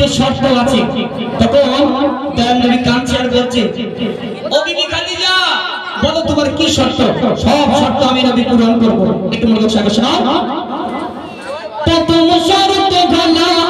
তিনটে শর্ত আছে, তখন দয়াল নবী কাঁদছে করছে ও বিবি খাদিজা, বলো তোমার কি শর্ত? সব শর্ত আমি নবী পূরণ করব। একটু মনোযোগ সঙ্গে শোনাও। প্রথম শর্ত হলো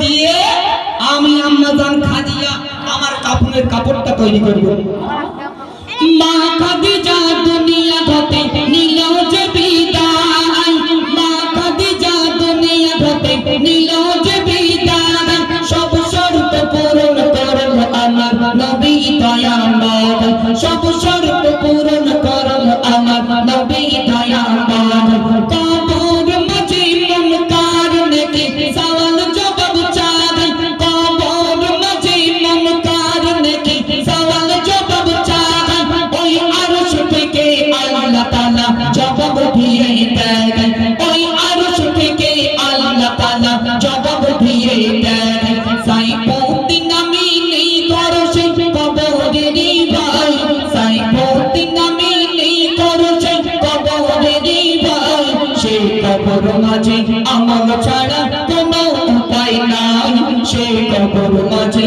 দিয়ে আমি আমার কাপড়ের কাপড়টা তৈরি করব। মা খাদিজা দুনিয়া জবাব দিয়ে দেয়। ওই আরশ থেকে আল্লাহ তাআলা জবাব দিয়ে দেয়। ছাড়া কোনো উপায় নাই। সেই কবর মাঝে